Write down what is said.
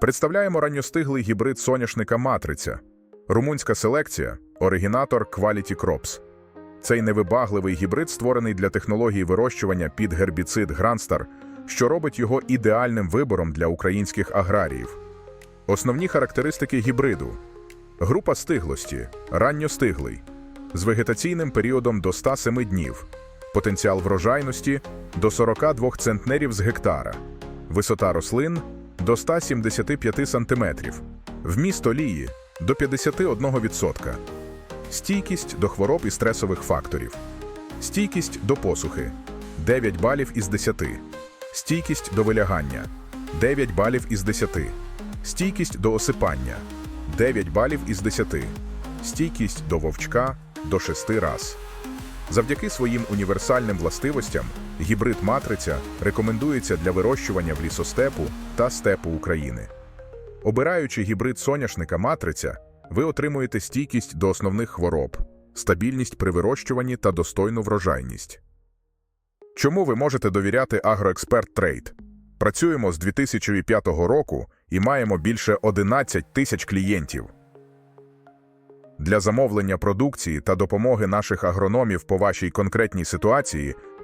Представляємо ранньостиглий гібрид соняшника Матриця, румунська селекція, оригінатор Quality Crops. Цей невибагливий гібрид створений для технології вирощування під гербіцид Гранстар, що робить його ідеальним вибором для українських аграріїв. Основні характеристики гібриду: група стиглості ранньостиглий, з вегетаційним періодом до 107 днів, потенціал врожайності до 42 центнерів з гектара, висота рослин до 175 см, вміст олії до 51%, стійкість до хвороб і стресових факторів, стійкість до посухи 9 балів із 10, стійкість до вилягання 9 балів із 10, стійкість до осипання 9 балів із 10, стійкість до вовчка до 6 раз. Завдяки своїм універсальним властивостям гібрид матриця рекомендується для вирощування в лісостепу та степу України. Обираючи гібрид соняшника матриця, ви отримуєте стійкість до основних хвороб, стабільність при вирощуванні та достойну врожайність. Чому ви можете довіряти Агроексперт Трейд? Працюємо з 2005 року і маємо більше 11 тисяч клієнтів. Для замовлення продукції та допомоги наших агрономів по вашій конкретній ситуації